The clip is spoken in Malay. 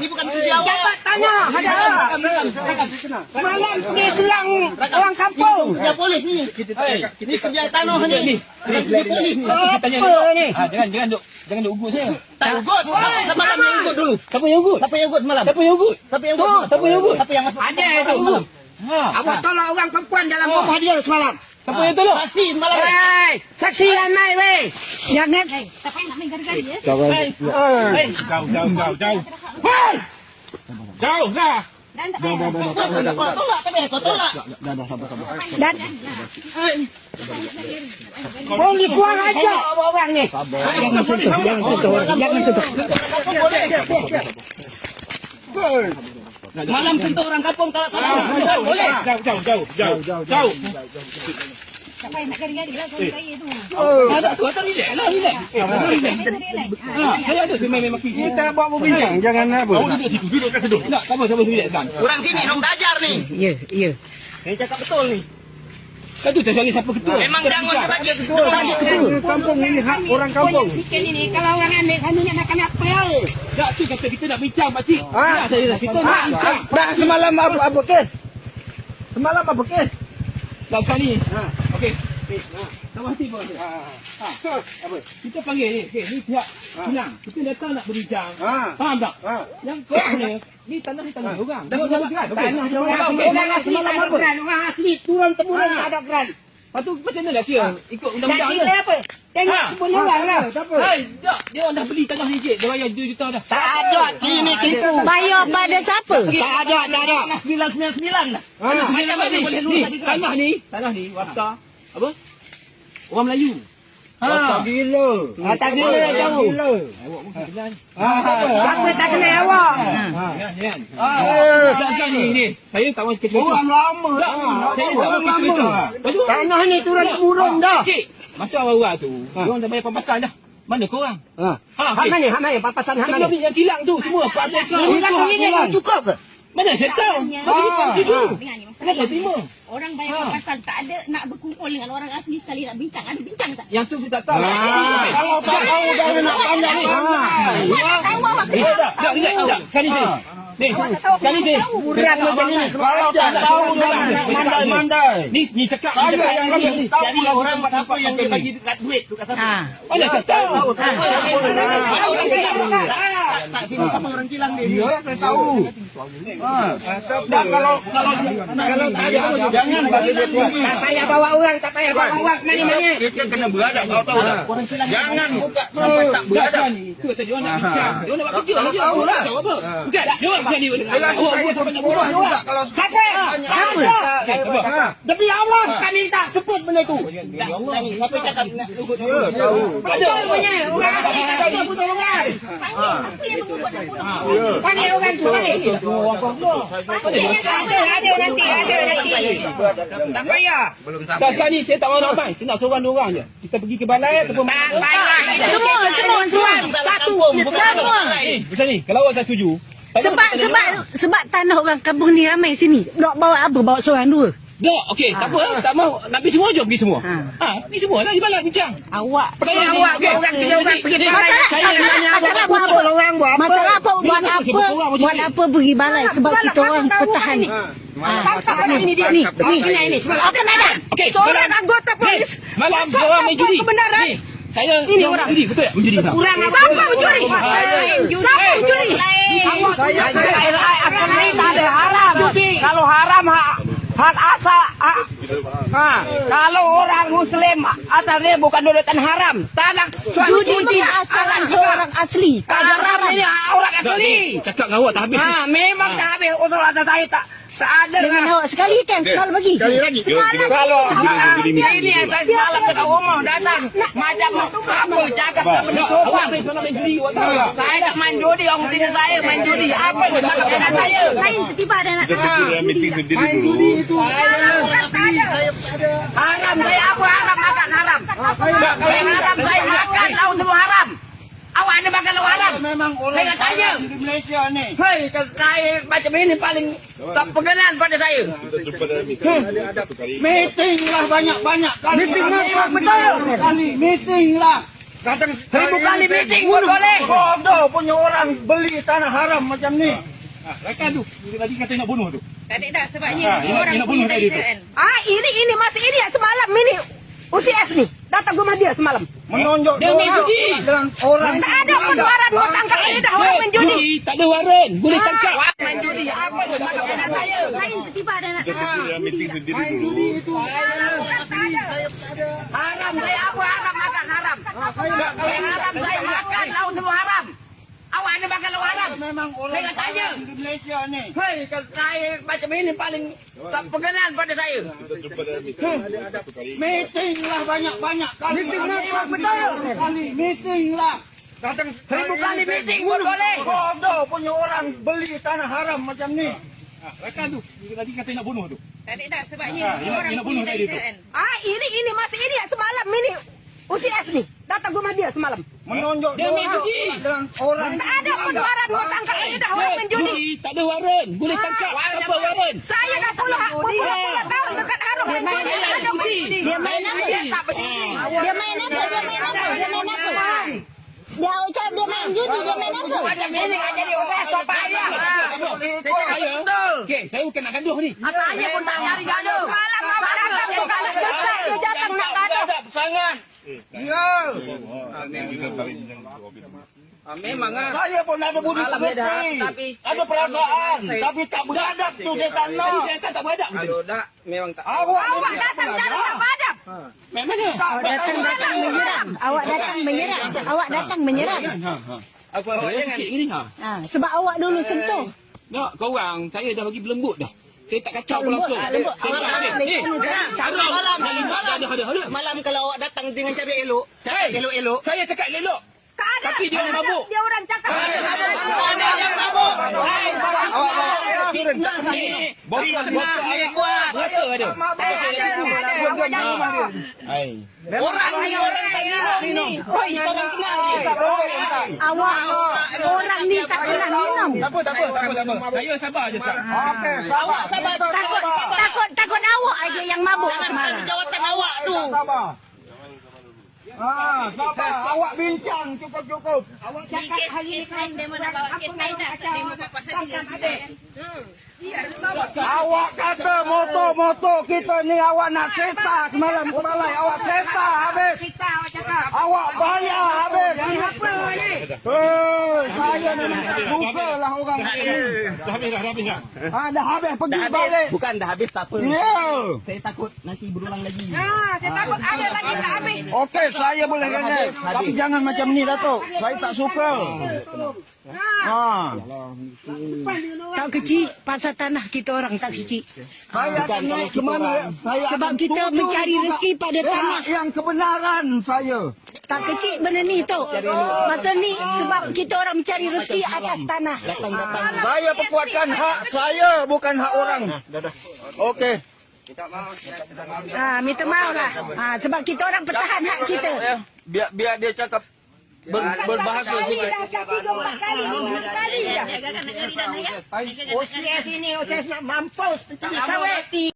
Ini bukan kerja awak. Jabat tanya ada. Malam ni selang orang kampung. Kerja polis ni. Ini kerja tanah ni. Ini polis ni. Apa ni? Ah, jangan jangan duk jangan duk ugut saya. Tak ugut. Siapa malam yang ugut dulu? Siapa yang ugut? Siapa yang ugut malam? Siapa yang ugut? Siapa yang ugut? Siapa yang ugut? Siapa yang masuk? Ada itu. Ha. Awak tolak orang perempuan dalam rumah dia semalam. Siapa yang tolong? Saksi malam ni. Hei, saksi ramai weh. Jangan Hey, tak payah nak main gara-gara ya. Hei. Hei. Jauh jauh jauh jauh. Hei! Jauh dah. Dan tak payah. Kau nak kau tolak kan? Kau tolak. dan Hei. boleh kurang ajar orang ni. Jangan sentuh, jangan sentuh, jangan sentuh. Malam sentuh orang kampung tak tak boleh. Jauh jauh jauh jauh jauh. Jauh. Tak payah nak gara-gara lah suami saya tu. Ada tu atas relax lah relax. Eh, apa relax? Kita relax. Ha, saya ada tu main main maki sini. Kita buat berbincang, jangan apa. Awak duduk situ, duduk kat situ. Tak, tak apa, siapa relax kan? Orang sini dong belajar ni. Ya, ya. Saya cakap betul ni. Kan tu cari siapa ketua. Memang jangan dia bagi Kampung ini hak orang kampung. Sikit ini kalau orang ambil kami nak makan apa ya? Tak, tu kata kita nak bincang Pak Cik. Ha? Saya dah. Kita nak bincang. Dah semalam apa apa kes? Semalam apa kes? Tak sekali. Ha. Okey. Tak mesti pun. Ha. Apa? Kita panggil ni. Okey, ni pihak Pinang. Kita datang nak berbincang. Ha. Faham tak? Ha. Yang kau ni, ni tanah ni tanah orang. Dah sudah geran. Tanah orang Okey. orang asli tak ada geran. Orang asli turun temurun tak ada geran. Lepas tu macam mana dah kira? Ikut Dan undang-undang dia. apa? Tengok Ha. kebun orang lah. Hai, tak. Dia orang dah beli tanah ni cik. Dia bayar 2 juta dah. Tak ada kini kita. Bayar pada siapa? Tak ada, tak ada. Sembilan sembilan sembilan dah. Ha. Macam mana boleh lulus tanah ni, tanah ni, warta. Apa? Orang Melayu. Ha. gila. Ah, tak gila tahu. Awak mungkin kenal. Siapa tak kenal awak? Kan, kan? Tak sekali ni. Saya tak mahu kecil. Orang lama. Tak, saya tak mahu kecil. Lepas tu, Tanah ni turun temurun dah. Cik, masa awal-awal tu, orang dah bayar pampasan dah. Mana korang? Ha. Ha, Hak mana? Hak mana? Papasan hak mana? Sebelum ni yang kilang tu semua, Pak Atul Ini kan dah cukup ke? Mana saya tahu? Bagi ni Kenapa terima? Orang bayar papasan tak ada nak berkumpul dengan orang asli sekali nak bincang. Ada bincang tak? Yang tu saya tak tahu. Kalau tak tahu jangan nak tanya. Tahu awak Eh, tak, tak, tak. Sekali je. Ni, sekali je. Kurang macam ni. Kalau tak tahu mandai-mandai. Ni, ni cakap. Saya yang lebih tahu Jadi orang buat apa yang dia bagi dekat duit tu kat siapa? Ha. Mana saya tahu? Ada orang kilang. Tak sini siapa orang kilang dia? Ya, saya tahu. Ha. Tak kalau kalau kalau tak ada jangan bagi dia tinggi. Tak payah bawa orang, tak payah bawa orang mana mana. Kita kena beradab kau tahu tak? Jangan buka sampai tak Tak beradab. kan ni. Tu kata dia orang nak bincang. Dia nak buat kerja. Kalau tahu lah. tahu apa. Bukan, dia orang bukan ni. Kalau Awak saya buat sampai tak sekolah buat. juga kalau Siapa? Siapa? Ha. Demi Allah kami tak sebut benda tu. Tanya siapa cakap nak ugut Ya, tahu. Betul punya. Orang tak butuh orang. Panggil orang tu panggil. Kau Ada, ada nanti, ada nanti. Tak payah. Tak sekarang ni saya tak mahu nak main. Saya nak seorang dua orang je. Kita pergi ke balai ataupun Tak. Semua, semua, semua. Satu. Semua. Eh, macam ni. Kalau awak tak setuju. Sebab sebab sebab tanah orang kampung ni ramai sini. Nak bawa apa? Bawa seorang dua. Tak, okey, tak apa. Tak mahu. Nak pergi semua je pergi semua. Ha. Ha, pergi semua lah di balai bincang. Awak. Saya ni, awak okey. orang tiga orang pergi balai. saya- Masalah saya- masalah buat apa? orang buat apa? Masalah apa? Buat apa? Buat apa pergi balai? Sebab kita orang pertahan. Tangkap ini dia ni. Ni ini. Okey, madam. Okey, Seorang malam- anggota polis. Malam Siapa orang main judi. kebenaran? Saya Ini orang. judi, betul tak? Menjudi. tak? Kurang apa? Siapa mencuri? Siapa mencuri? Awak saya saya asal ni tak ada haram. Kalau haram hak hak asal ha, ha, kalau orang muslim asalnya bukan dulutan haram. Tanah Judi dia asalan seorang asli. Ada haram ini orang asli. Cakap dengan awak tak habis. Ha, memang tak habis usul atas saya tak tak ada. Dengan awak sekali kan? Sekali bagi. Sekali lagi. Kalau ha, ini saya semalam dekat rumah datang macam apa cakap tak benda Awak sopan. main sana main judi, awak tahu tak? Saya tak main judi, orang sini saya main judi. Apa yang tak kena saya? Lain tiba ada nak Kita kira meeting sendiri dulu. Haram saya apa haram makan haram. Kalau yang haram saya makan lauk semua haram. Awak ada makan lauk haram? Memang Saya nak tanya. di Malaysia ni. Hei, kalau saya macam ini paling tak pengenalan pada saya. Kita jumpa dalam meeting. Lah banyak-banyak kali. Meeting apa? Betul. Kali meeting lah. Kadang Seribu kali meeting pun boleh. Bodoh punya orang beli tanah haram macam ni. Ha, rakan tu. Dia tadi kata nak bunuh tu. Tak ada dah sebabnya Ha, ni dia nak- orang dia nak bunuh tadi tu. Ah, ini ini masih ini semalam ini UCS ni datang rumah dia semalam. Menonjok Dia main orang judi. dengan orang Tak ada pun waran mau tangkap dia dah orang main judi. Judi tak ada waran. Boleh tangkap. Main judi apa tangkap anak saya. Lain tiba ada nak. Kita kira meeting sendiri dulu. Haram saya apa haram makan haram. Kalau haram saya makan lauk semua haram. Awak ni makan lauk haram. memang orang Saya tanya. di Malaysia ni. Hei, kalau saya macam ini paling tak pengenalan pada saya. Kita jumpa dalam meeting lah banyak-banyak kali. Meeting lah, betul. Kali meeting lah. Kadang Seribu kali meeting pun boleh. Bodoh punya orang beli tanah haram macam ni. Ha, rakan tu. Dia tadi kata nak bunuh tu. Tak ada dah sebabnya nak- orang dia nak bunuh tadi tu. kan. Ah, ini ini masih ini semalam ini UCS ni datang rumah dia semalam. Menonjok Dia main orang judi. dengan orang. Tak ada pun waran mau tangkap dia dah orang main judi. Judi tak ada waran. Boleh tangkap. Apa waran? Saya dah puluh puluh tahun dekat Harum main judi. Dia main. Dia main apa? Dia tak berjudi. Dia main apa? Dia main apa? Dia main apa? Dia ucap dia main judi, dia main apa? Macam ini kan jadi orang sopan dia. Saya. Okey, saya bukan nak gaduh ni. Saya pun tak cari gaduh. Malam awak datang bukan nak selesai dia datang nak gaduh. Sangat. Ya. Memang ah. Saya pun ada budi Alam pekerti. beda, tapi- Ada perasaan. Tapi tak beradab tu nak. saya kata tak beradab. Kalau tak, memang tak. Awak Awak datang cari tak padam. Memang mana? Datang datang menyerang. Awak datang menyerang. Awak datang menyerang. Apa awak jangan. Ha. Sebab awak dulu sentuh. Tak, kau orang saya dah bagi berlembut dah. Saya tak kacau pun lembut, langsung. lembut. Saya Awak tak dari Eh. Malam, Ada, ada, ada, ada. Malam kalau awak datang dengan cara elok, cakap elok-elok. Saya cakap elok. Tak ada. Tapi dia orang mabuk. Dia orang cakap. Ada yang mabuk. Hai, fitnah ni. Botol, botol ni air kuat. Botol ada. Awak jangan. Hai. Orang ni orang tak minum ni. Hoi, korang kenal. Awak orang ni tak. Tak apa, tak apa, tak apa, tak apa. Saya sabar je, Sat. Okey, Awak sabar. Takut takut takut awak aja yang mabuk Jangan semalam. jawatan awak tu. sabar. Ah, sabar. Awak bincang cukup-cukup. Awak Ni kes kes lain demo nak bawa kes dah. Tak demo buat pasal dia. Awak kata motor-motor kita ni awak nak seta semalam kemalai. Awak seta habis. Kita awak cakap. Awak bayar habis. Apa ni? Hei, saya tak suka lah orang ni. Dah habis dah, dah habis dah. Ha, dah habis pergi balik. Bukan dah habis tak apa. Ya. Saya takut nanti berulang lagi. Ah, saya takut ada lagi tak habis. Okey, saya boleh manage. Tapi jangan macam ni, Datuk. Saya tak suka. Ha. Tak kecil pasal tanah kita orang tak kecil. Saya akan naik ke mana? Saya Sebab kita mencari rezeki pada yang- tanah. Yang kebenaran saya. Tak kecil benda ni tu. Masa ni sebab kita orang mencari rezeki atas tanah. Saya perkuatkan hak saya, bukan hak orang. Okey. Ha, minta maaf lah. Ha, sebab kita orang pertahan hak kita. Biar biar dia cakap berbahasa sih Osi ini, osi mampus, penting sawet.